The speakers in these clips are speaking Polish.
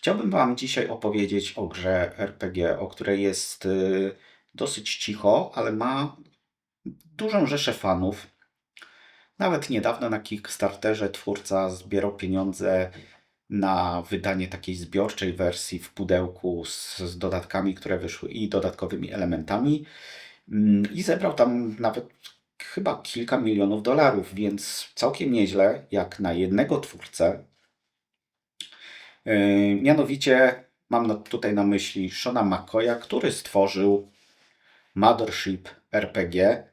Chciałbym Wam dzisiaj opowiedzieć o grze RPG, o której jest y, dosyć cicho, ale ma dużą rzeszę fanów. Nawet niedawno na Kickstarterze twórca zbierał pieniądze na wydanie takiej zbiorczej wersji w pudełku z, z dodatkami, które wyszły i dodatkowymi elementami. Mm, I zebrał tam nawet chyba kilka milionów dolarów, więc całkiem nieźle, jak na jednego twórcę. Yy, Mianowicie mam tutaj na myśli Shona McCoya, który stworzył Mothership RPG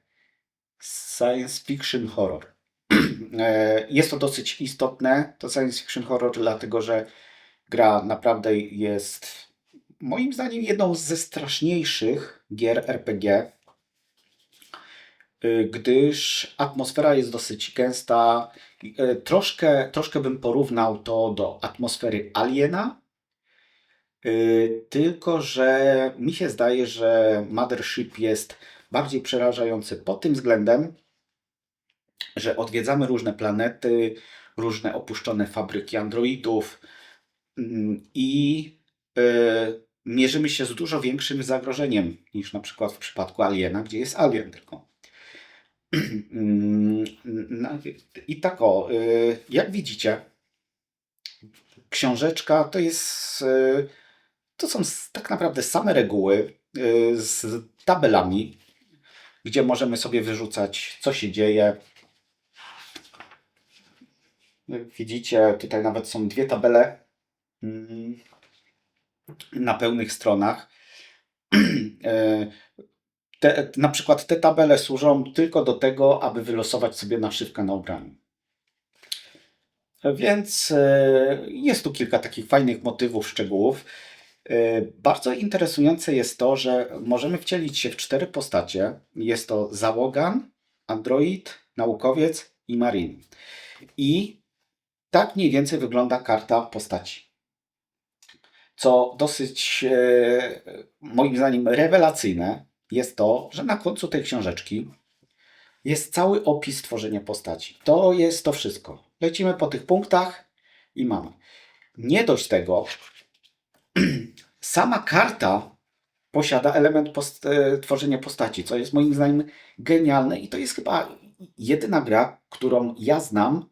Science Fiction Horror. E, Jest to dosyć istotne, to science fiction horror, dlatego że gra naprawdę jest moim zdaniem jedną ze straszniejszych gier RPG, gdyż atmosfera jest dosyć gęsta. Y, Troszkę, troszkę bym porównał to do atmosfery Aliena, y, tylko że mi się zdaje, że Mothership jest bardziej przerażający pod tym względem, że odwiedzamy różne planety, różne opuszczone fabryki androidów mm, i y, mierzymy się z dużo większym zagrożeniem niż na przykład w przypadku Aliena, gdzie jest alien tylko. Mm, I tak o, y, jak widzicie, książeczka to jest, y, to są tak naprawdę same reguły y, z tabelami, gdzie możemy sobie wyrzucać, co się dzieje. Widzicie, tutaj nawet są dwie tabele mm, na pełnych stronach. Te, na przykład te tabele służą tylko do tego, aby wylosować sobie naszywkę na ubraniu. Więc e, jest tu kilka takich fajnych motywów, szczegółów. E, Bardzo interesujące jest to, że możemy wcielić się w cztery postacie. Jest to załogan, android, naukowiec i marin. I tak mniej więcej wygląda karta postaci. Co dosyć, e, moim zdaniem, rewelacyjne jest to, że na końcu tej książeczki jest cały opis tworzenia postaci. To jest to wszystko. Lecimy po tych punktach i mamy. Nie dość tego, sama karta posiada element post e, tworzenia postaci, co jest moim zdaniem genialne i to jest chyba jedyna gra, którą ja znam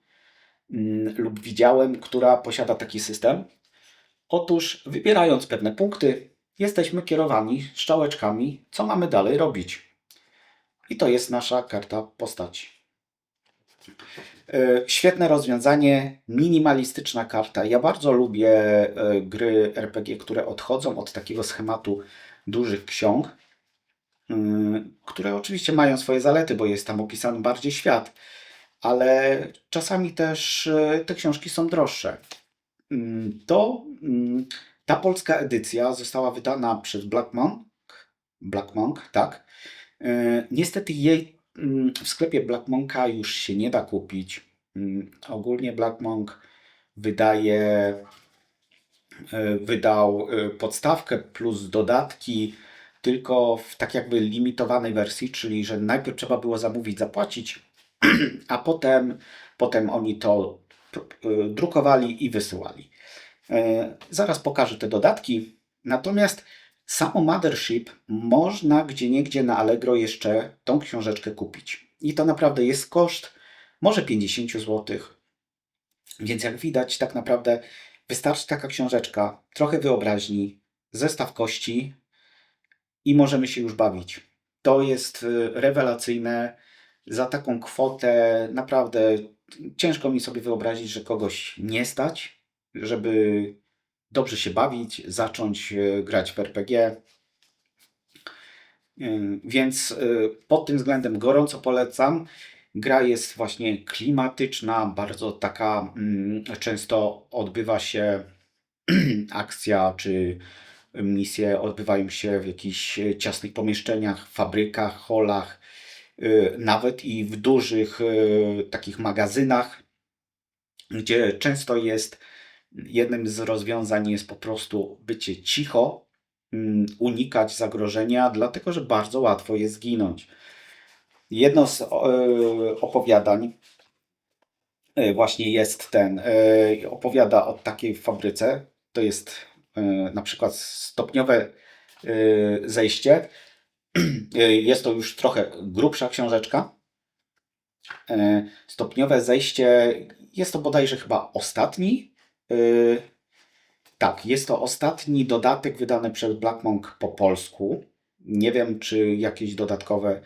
mm, lub widziałem, która posiada taki system. Otóż wybierając pewne punkty, jesteśmy kierowani strzałeczkami, co mamy dalej robić. I to jest nasza karta postaci. E, Świetne rozwiązanie, minimalistyczna karta. Ja bardzo lubię e, gry RPG, które odchodzą od takiego schematu dużych ksiąg, mm, które oczywiście mają swoje zalety, bo jest tam opisany bardziej świat, ale czasami też e, te książki są droższe. Mm, To mm, ta polska edycja została wydana przez Black Monk. Black Monk, tak. E, Niestety jej mm, w sklepie Black Monka już się nie da kupić. Mm, Ogólnie Black Monk wydaje, e, wydał e, podstawkę plus dodatki tylko w tak jakby limitowanej wersji, czyli że najpierw trzeba było zamówić, zapłacić, a potem, potem oni to drukowali i wysyłali. E, Zaraz pokażę te dodatki. Natomiast samo Mothership można gdzieniegdzie na Allegro jeszcze tą książeczkę kupić. I to naprawdę jest koszt może 50 zł. Więc jak widać, tak naprawdę wystarczy taka książeczka, trochę wyobraźni, zestaw kości i możemy się już bawić. To jest y, rewelacyjne. Za taką kwotę naprawdę ciężko mi sobie wyobrazić, że kogoś nie stać, żeby dobrze się bawić, zacząć e, grać w RPG. Yy, Więc yy, pod tym względem gorąco polecam. Gra jest właśnie klimatyczna, bardzo taka mm, często odbywa się akcja czy misje odbywają się w jakichś e, ciasnych pomieszczeniach, fabrykach, holach, nawet i w dużych takich magazynach, gdzie często jest jednym z rozwiązań jest po prostu bycie cicho, mm, unikać zagrożenia, dlatego że bardzo łatwo jest zginąć. Jedno z e, opowiadań e, właśnie jest ten, e, opowiada o takiej fabryce, to jest na przykład stopniowe zejście. Jest to już trochę grubsza książeczka. Stopniowe zejście jest to bodajże chyba ostatni. E, Tak, jest to ostatni dodatek wydany przez Black Monk po polsku. Nie wiem, czy jakieś dodatkowe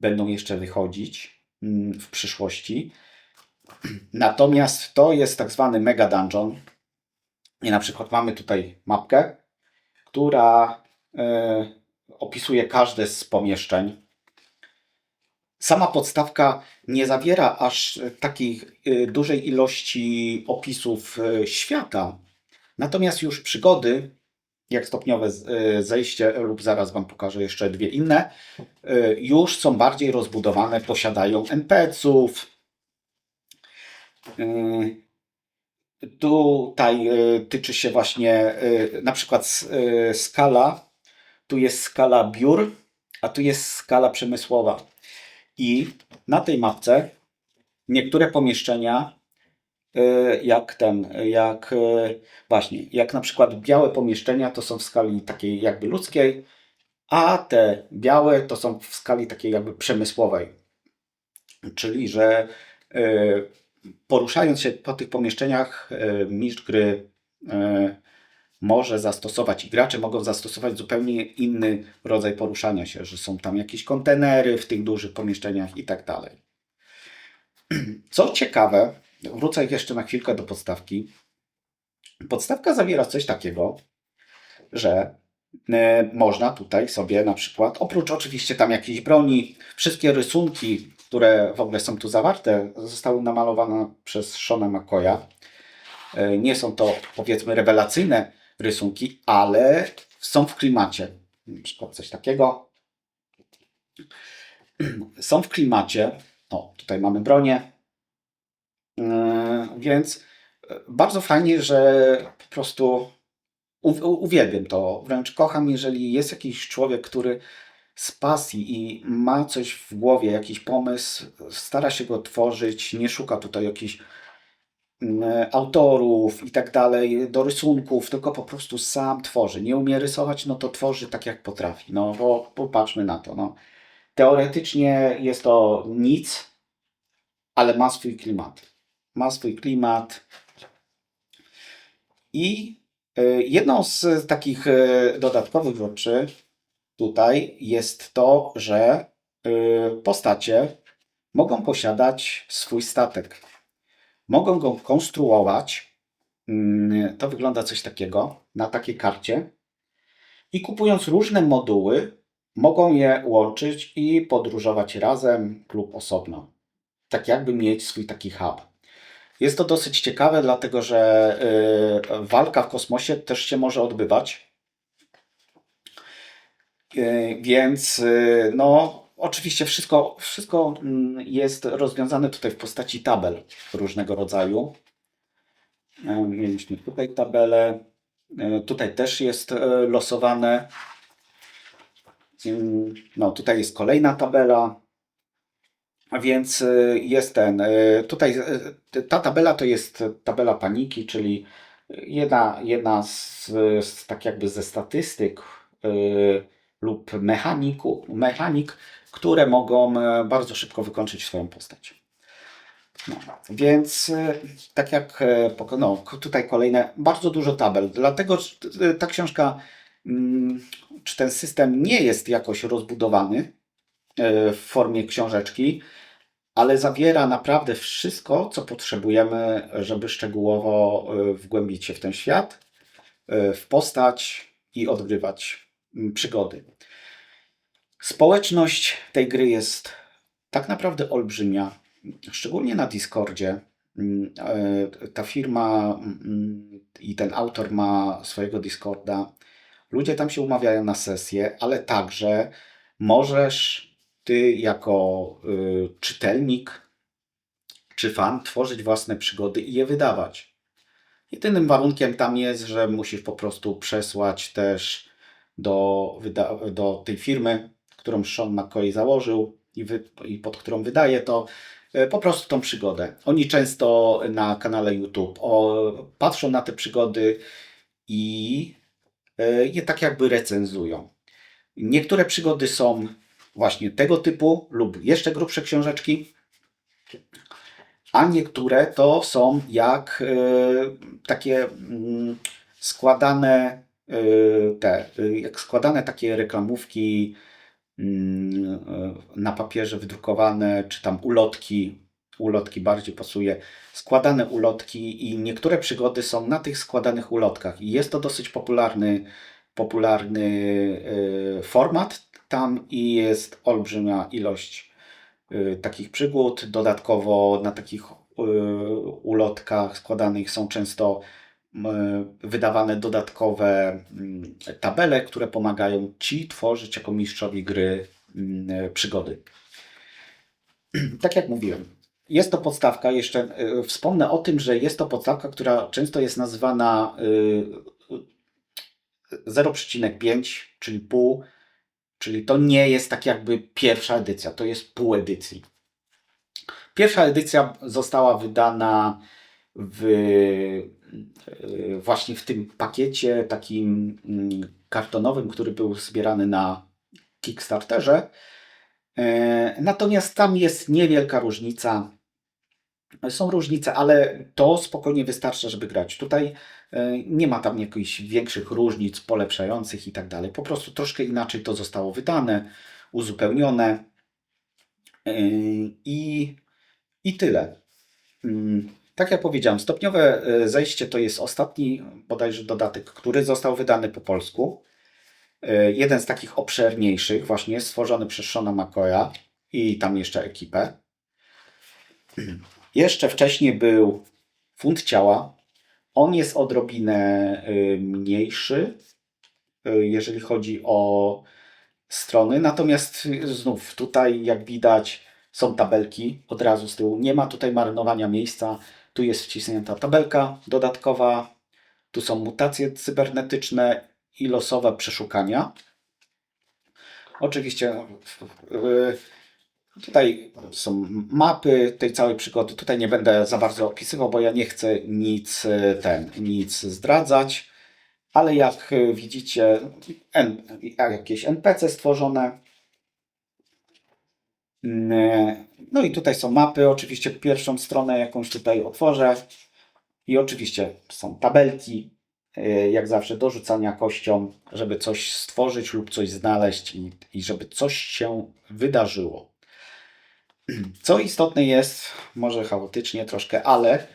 będą jeszcze wychodzić mm, w przyszłości. Natomiast to jest tak zwany Mega Dungeon. I na przykład mamy tutaj mapkę, która e, opisuje każde z pomieszczeń. Sama podstawka nie zawiera aż takiej e, dużej ilości opisów e, świata. Natomiast już przygody, jak stopniowe e, zejście, lub zaraz Wam pokażę jeszcze dwie inne, już są bardziej rozbudowane, posiadają NPC-ów. E, Tutaj tyczy się właśnie na przykład skala. Tu jest skala biur, a tu jest skala przemysłowa. I na tej mapce niektóre pomieszczenia, e, jak ten, jak e, właśnie, jak na przykład białe pomieszczenia, to są w skali takiej jakby ludzkiej, a te białe to są w skali takiej jakby przemysłowej. Czyli, że e, poruszając się po tych pomieszczeniach, mistrz gry może zastosować i gracze mogą zastosować zupełnie inny rodzaj poruszania się, że są tam jakieś kontenery w tych dużych pomieszczeniach i tak dalej. Co ciekawe, wrócę jeszcze na chwilkę do podstawki. Podstawka zawiera coś takiego, że e, można tutaj sobie na przykład, oprócz oczywiście tam jakiejś broni, wszystkie rysunki, które w ogóle są tu zawarte, zostały namalowane przez Shona McCoya. E, Nie są to powiedzmy rewelacyjne rysunki, ale są w klimacie. Na przykład coś takiego. Są w klimacie. O, tutaj mamy bronię. E, Więc e, bardzo fajnie, że po prostu uwielbiam to. Wręcz kocham, jeżeli jest jakiś człowiek, który z pasji i ma coś w głowie, jakiś pomysł, stara się go tworzyć, nie szuka tutaj jakichś mm, autorów i tak dalej, do rysunków, tylko po prostu sam tworzy. Nie umie rysować, no to tworzy tak jak potrafi. No bo popatrzmy na to. No. Teoretycznie jest to nic, ale ma swój klimat. Ma swój klimat. I y, jedną z takich y, dodatkowych rzeczy tutaj jest to, że y, postacie mogą posiadać swój statek. Mogą go konstruować. Mm, To wygląda coś takiego na takiej karcie. I kupując różne moduły, mogą je łączyć i podróżować razem lub osobno. Tak jakby mieć swój taki hub. Jest to dosyć ciekawe, dlatego że y, walka w kosmosie też się może odbywać. Y, Więc y, no, oczywiście wszystko, wszystko mm, jest rozwiązane tutaj w postaci tabel różnego rodzaju. E, Mieliśmy tutaj tabelę. E, Tutaj też jest e, losowane. No, tutaj jest kolejna tabela. A więc jest ten. Tutaj ta tabela to jest tabela paniki, czyli jedna, jedna z, z tak jakby ze statystyk lub mechaniku, mechanik, które mogą e, bardzo szybko wykończyć swoją postać. No, więc e, tak jak e, no, tutaj kolejne, bardzo dużo tabel. Dlatego ta książka, mm, czy ten system nie jest jakoś rozbudowany w formie książeczki, ale zawiera naprawdę wszystko, co potrzebujemy, żeby szczegółowo wgłębić się w ten świat, w postać i odgrywać przygody. Społeczność tej gry jest tak naprawdę olbrzymia, szczególnie na Discordzie. Mm, e, Ta firma mm, i ten autor ma swojego Discorda. Ludzie tam się umawiają na sesje, ale także możesz ty jako y, czytelnik czy fan tworzyć własne przygody i je wydawać. Jedynym warunkiem tam jest, że musisz po prostu przesłać też do, do tej firmy, którą Sean McCoy założył i, wy- i pod którą wydaje to e, po prostu tą przygodę. Oni często na kanale YouTube o, patrzą na te przygody i e, je tak jakby recenzują. Niektóre przygody są właśnie tego typu lub jeszcze grubsze książeczki, a niektóre to są jak e, takie mm, składane te, jak składane takie reklamówki na papierze wydrukowane, czy tam ulotki, ulotki bardziej pasuje, składane ulotki i niektóre przygody są na tych składanych ulotkach i jest to dosyć popularny, popularny e, format tam i jest olbrzymia ilość e, takich przygód. Dodatkowo na takich e, ulotkach składanych są często wydawane dodatkowe mm, tabele, które pomagają Ci tworzyć jako mistrzowi gry mm, przygody. Tak jak mówiłem, jest to podstawka, jeszcze y, wspomnę o tym, że jest to podstawka, która często jest nazywana y, y, 0,5, czyli pół, czyli to nie jest tak jakby pierwsza edycja, to jest pół edycji. Pierwsza edycja została wydana w, y, właśnie w tym pakiecie takim mm, kartonowym, który był zbierany na Kickstarterze. E, Natomiast tam jest niewielka różnica. Są różnice, ale to spokojnie wystarcza, żeby grać. Tutaj e, nie ma tam jakichś większych różnic polepszających i tak dalej. Po prostu troszkę inaczej to zostało wydane, uzupełnione e, i, i tyle. Tak jak powiedziałem, stopniowe e, zejście to jest ostatni bodajże dodatek, który został wydany po polsku. E, Jeden z takich obszerniejszych, właśnie stworzony przez Shona McCoya i tam jeszcze ekipę. Jeszcze wcześniej był Funt Ciała. On jest odrobinę y, mniejszy, jeżeli chodzi o strony. Natomiast znów tutaj, jak widać, są tabelki od razu z tyłu. Nie ma tutaj marnowania miejsca. Tu jest wcisnięta tabelka dodatkowa. Tu są mutacje cybernetyczne i losowe przeszukania. Oczywiście Tutaj są mapy tej całej przygody. Tutaj nie będę za bardzo opisywał, bo ja nie chcę nic ten, nic zdradzać. Ale jak widzicie, jakieś NPC stworzone. Mm, e, No i tutaj są mapy. Oczywiście pierwszą stronę jakąś tutaj otworzę. I oczywiście są tabelki, e, jak zawsze do rzucania kością, żeby coś stworzyć lub coś znaleźć i, i żeby coś się wydarzyło. Co istotne jest, może chaotycznie troszkę, ale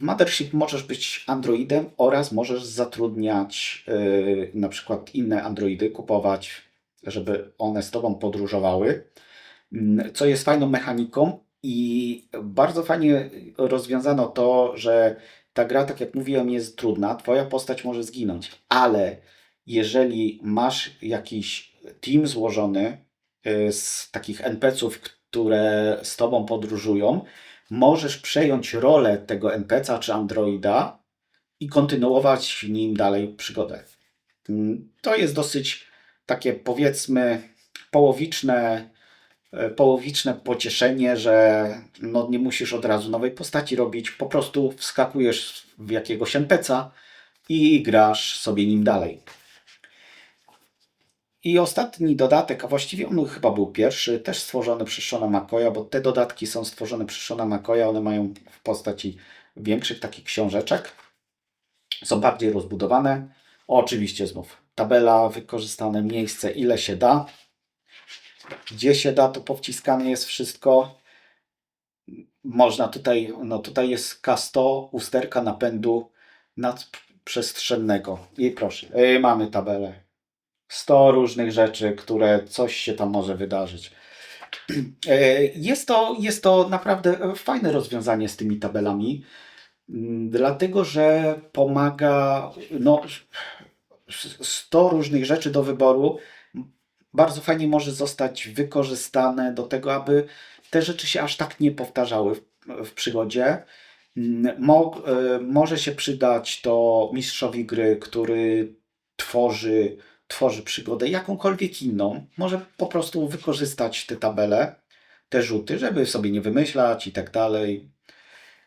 Mothership możesz być Androidem oraz możesz zatrudniać yy, na przykład inne Androidy, kupować, żeby one z Tobą podróżowały, co jest fajną mechaniką i bardzo fajnie rozwiązano to, że ta gra, tak jak mówiłem, jest trudna, Twoja postać może zginąć, ale jeżeli masz jakiś team złożony yy, z takich NPC-ów, które z tobą podróżują, możesz przejąć rolę tego NPC-a czy androida i kontynuować nim dalej przygodę. Mm, To jest dosyć takie powiedzmy połowiczne, połowiczne pocieszenie, że no nie musisz od razu nowej postaci robić, po prostu wskakujesz w jakiegoś NPC-a i grasz sobie nim dalej. I ostatni dodatek, a właściwie on chyba był pierwszy, też stworzony przez Shona McCoya, bo te dodatki są stworzone przez Shona McCoya, one mają w postaci większych takich książeczek. Są bardziej rozbudowane. Oczywiście znów tabela, wykorzystane miejsce, ile się da. Gdzie się da, to powciskane jest wszystko. Można tutaj, no tutaj jest K100, usterka napędu nadprzestrzennego. I proszę, yy, mamy tabelę. 100 różnych rzeczy, które coś się tam może wydarzyć. E, Jest to, jest to naprawdę fajne rozwiązanie z tymi tabelami, m, dlatego że pomaga no, 100 różnych rzeczy do wyboru. Bardzo fajnie może zostać wykorzystane do tego, aby te rzeczy się aż tak nie powtarzały w, w przygodzie. M, Mo, e, może się przydać to mistrzowi gry, który tworzy tworzy przygodę, jakąkolwiek inną, może po prostu wykorzystać te tabele, te rzuty, żeby sobie nie wymyślać i tak dalej.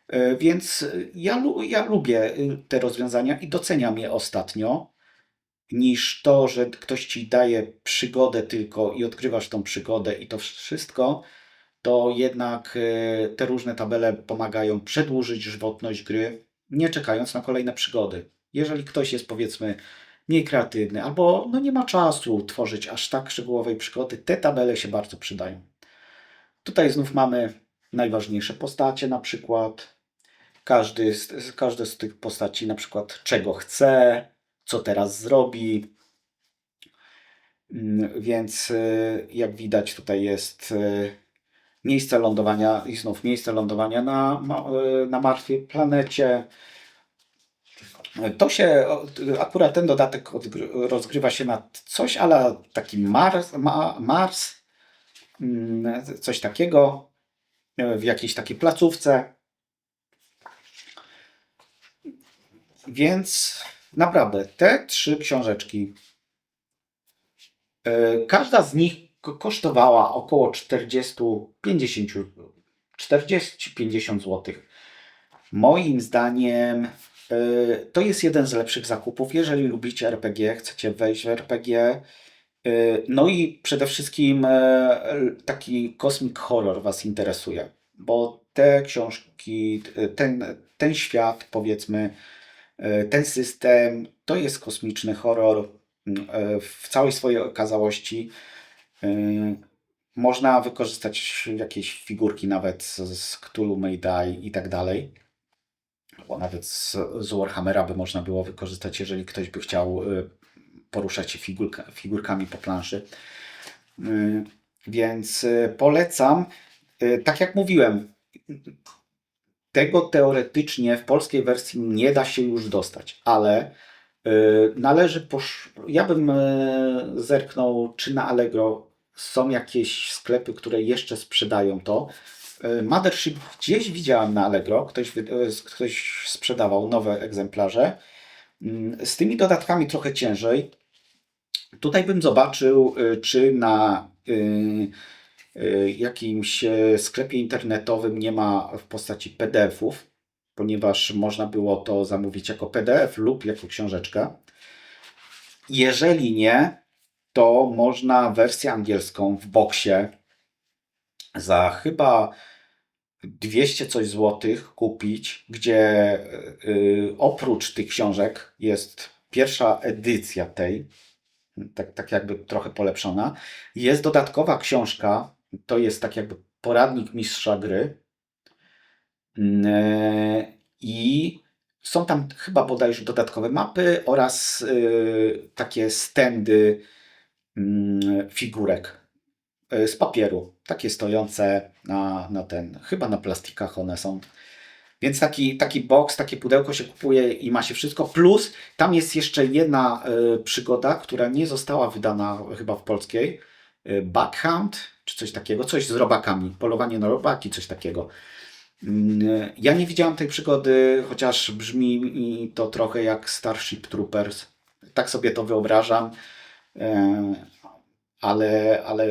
E, Więc ja, ja lubię y, te rozwiązania i doceniam je ostatnio, niż to, że ktoś ci daje przygodę tylko i odkrywasz tą przygodę i to wszystko, to jednak e, te różne tabele pomagają przedłużyć żywotność gry, nie czekając na kolejne przygody. Jeżeli ktoś jest powiedzmy mniej kreatywny albo no nie ma czasu tworzyć aż tak szczegółowej przygody, te tabele się bardzo przydają. Tutaj znów mamy najważniejsze postacie na przykład. Każdy z, każdy z tych postaci na przykład czego chce, co teraz zrobi. Mm, Więc y, jak widać tutaj jest y, miejsce lądowania i znów miejsce lądowania na, y, na martwej planecie. To się, akurat ten dodatek rozgrywa się na coś, ale taki Mars, ma, Mars, mm, coś takiego, w jakiejś takiej placówce. Więc naprawdę te trzy książeczki, y, każda z nich ko- kosztowała około 40-50 40-50 zł. Moim zdaniem y, to jest jeden z lepszych zakupów, jeżeli lubicie RPG, chcecie wejść w RPG. y, No i przede wszystkim taki Cosmic Horror Was interesuje, bo te książki, ten, ten świat, powiedzmy, ten system to jest kosmiczny horror y, w całej swojej okazałości. Y, Można wykorzystać jakieś figurki nawet z, Cthulhu May Die i tak dalej. Bo nawet z, z Warhammera by można było wykorzystać, jeżeli ktoś by chciał poruszać się figurka, figurkami po planszy. Więc polecam. Tak jak mówiłem, tego teoretycznie w polskiej wersji nie da się już dostać, ale y, należy posz... Ja bym y, zerknął, czy na Allegro są jakieś sklepy, które jeszcze sprzedają to. Y, Mothership gdzieś widziałem na Allegro, ktoś, ktoś sprzedawał nowe egzemplarze. Mm, Z tymi dodatkami trochę ciężej. Tutaj bym zobaczył, czy na y, y, jakimś e, sklepie internetowym nie ma w postaci PDF-ów, ponieważ można było to zamówić jako PDF lub jako książeczkę. Jeżeli nie, to można wersję angielską w boksie za chyba 200 coś złotych kupić, gdzie y, oprócz tych książek jest pierwsza edycja tej, tak, tak jakby trochę polepszona. Jest dodatkowa książka, to jest tak jakby poradnik mistrza gry. Mm, I są tam chyba bodajże dodatkowe mapy oraz y, takie stędy mm, figurek y, z papieru. Takie stojące na, na ten, chyba na plastikach one są. Więc taki, taki box, takie pudełko się kupuje i ma się wszystko. Plus tam jest jeszcze jedna y, przygoda, która nie została wydana chyba w polskiej. Y, Backhunt, czy coś takiego, coś z robakami. Polowanie na robaki, coś takiego. Mm, Ja nie widziałam tej przygody, chociaż brzmi mi to trochę jak Starship Troopers. Tak sobie to wyobrażam. E, Ale, ale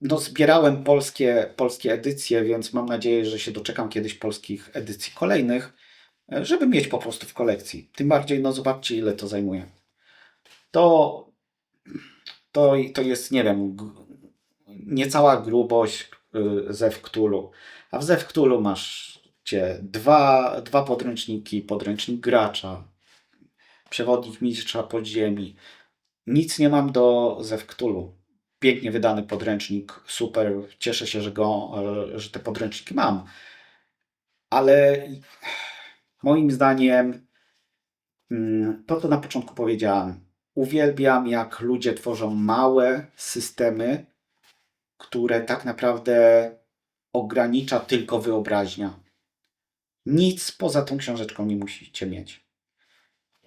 no zbierałem polskie, polskie edycje, więc mam nadzieję, że się doczekam kiedyś polskich edycji kolejnych, e, żeby mieć po prostu w kolekcji. Tym bardziej, no zobaczcie, ile to zajmuje. To, to, to jest, nie wiem, niecała grubość y, Zew Cthulhu. A w Zew Cthulhu masz cię dwa, dwa podręczniki, podręcznik gracza, przewodnik mistrza podziemi. Nic nie mam do Zew Cthulhu. Pięknie wydany podręcznik, super. Cieszę się, że, go, że te podręczniki mam. Ale moim zdaniem, mm, to co na początku powiedziałem, uwielbiam jak ludzie tworzą małe systemy, które tak naprawdę ogranicza tylko wyobraźnia. Nic poza tą książeczką nie musicie mieć.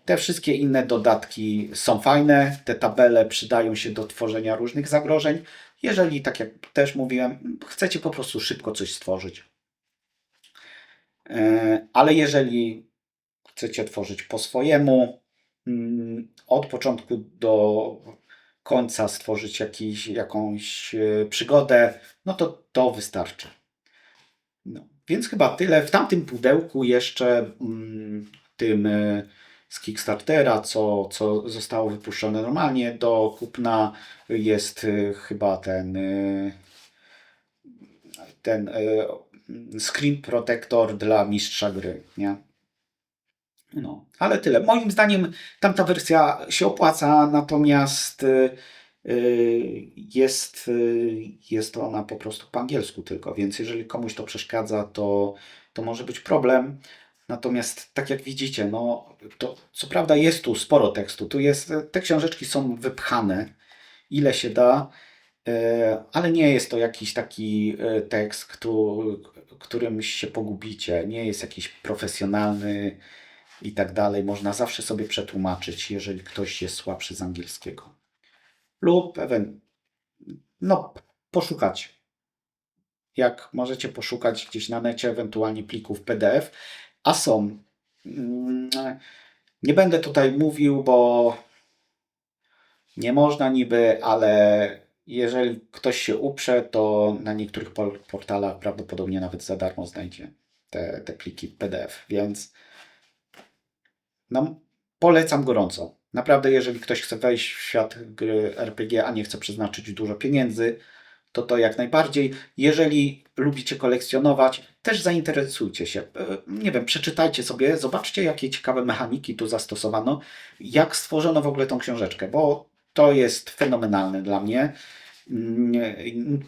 Te wszystkie inne dodatki są fajne, te tabele przydają się do tworzenia różnych zagrożeń. Jeżeli, tak jak też mówiłem, chcecie po prostu szybko coś stworzyć. E, Ale jeżeli chcecie tworzyć po swojemu, mm, od początku do końca stworzyć jakiś, jakąś e, przygodę, no to to wystarczy. No, więc chyba tyle. W tamtym pudełku jeszcze mm, tym y, z Kickstartera, co, co zostało wypuszczone normalnie do kupna, jest y, chyba ten ten screen protector dla mistrza gry, nie? No, ale tyle. Moim zdaniem tamta wersja się opłaca, natomiast y, y, jest, y, jest ona po prostu po angielsku tylko, więc jeżeli komuś to przeszkadza, to, to może być problem. Natomiast tak jak widzicie, no to co prawda jest tu sporo tekstu, tu jest, te książeczki są wypchane ile się da, ale nie jest to jakiś taki tekst, któ- którym się pogubicie, nie jest jakiś profesjonalny i tak dalej. Można zawsze sobie przetłumaczyć, jeżeli ktoś jest słabszy z angielskiego. Lub ewen- no, poszukać. Jak możecie poszukać gdzieś na necie, ewentualnie plików PDF, a są. Mm, Nie będę tutaj mówił, bo nie można niby, ale jeżeli ktoś się uprze, to na niektórych por- portalach prawdopodobnie nawet za darmo znajdzie te, te pliki PDF, więc no, polecam gorąco. Naprawdę, jeżeli ktoś chce wejść w świat gry RPG, a nie chce przeznaczyć dużo pieniędzy, to to jak najbardziej. Jeżeli lubicie kolekcjonować, też zainteresujcie się. E, Nie wiem, przeczytajcie sobie, zobaczcie, jakie ciekawe mechaniki tu zastosowano, jak stworzono w ogóle tą książeczkę, bo to jest fenomenalne dla mnie.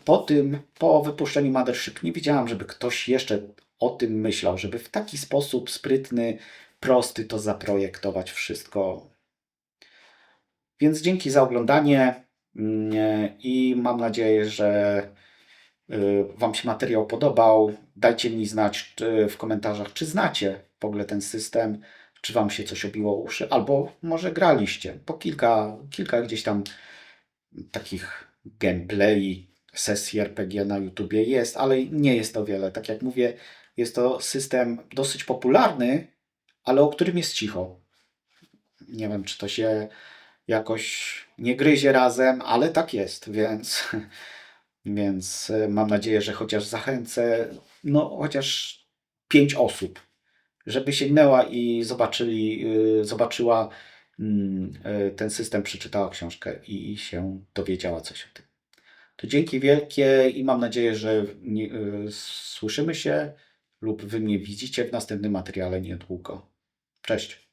Po tym, po wypuszczeniu Mothership, nie wiedziałam, żeby ktoś jeszcze o tym myślał, żeby w taki sposób sprytny, prosty to zaprojektować wszystko. Więc dzięki za oglądanie mm, i mam nadzieję, że y, Wam się materiał podobał. Dajcie mi znać w komentarzach, czy znacie w ogóle ten system, czy Wam się coś obiło uszy, albo może graliście. Po kilka, kilka gdzieś tam takich gameplay, sesji RPG na YouTubie jest, ale nie jest to wiele. Tak jak mówię, jest to system dosyć popularny, ale o którym jest cicho. Nie wiem, czy to się jakoś nie gryzie razem, ale tak jest, więc, więc e, mam nadzieję, że chociaż zachęcę, no chociaż pięć osób, żeby sięgnęła i zobaczyli, y, zobaczyła mm, y, ten system, przeczytała książkę i się dowiedziała coś o tym. To dzięki wielkie i mam nadzieję, że słyszymy się lub wy mnie widzicie w następnym materiale niedługo. Cześć.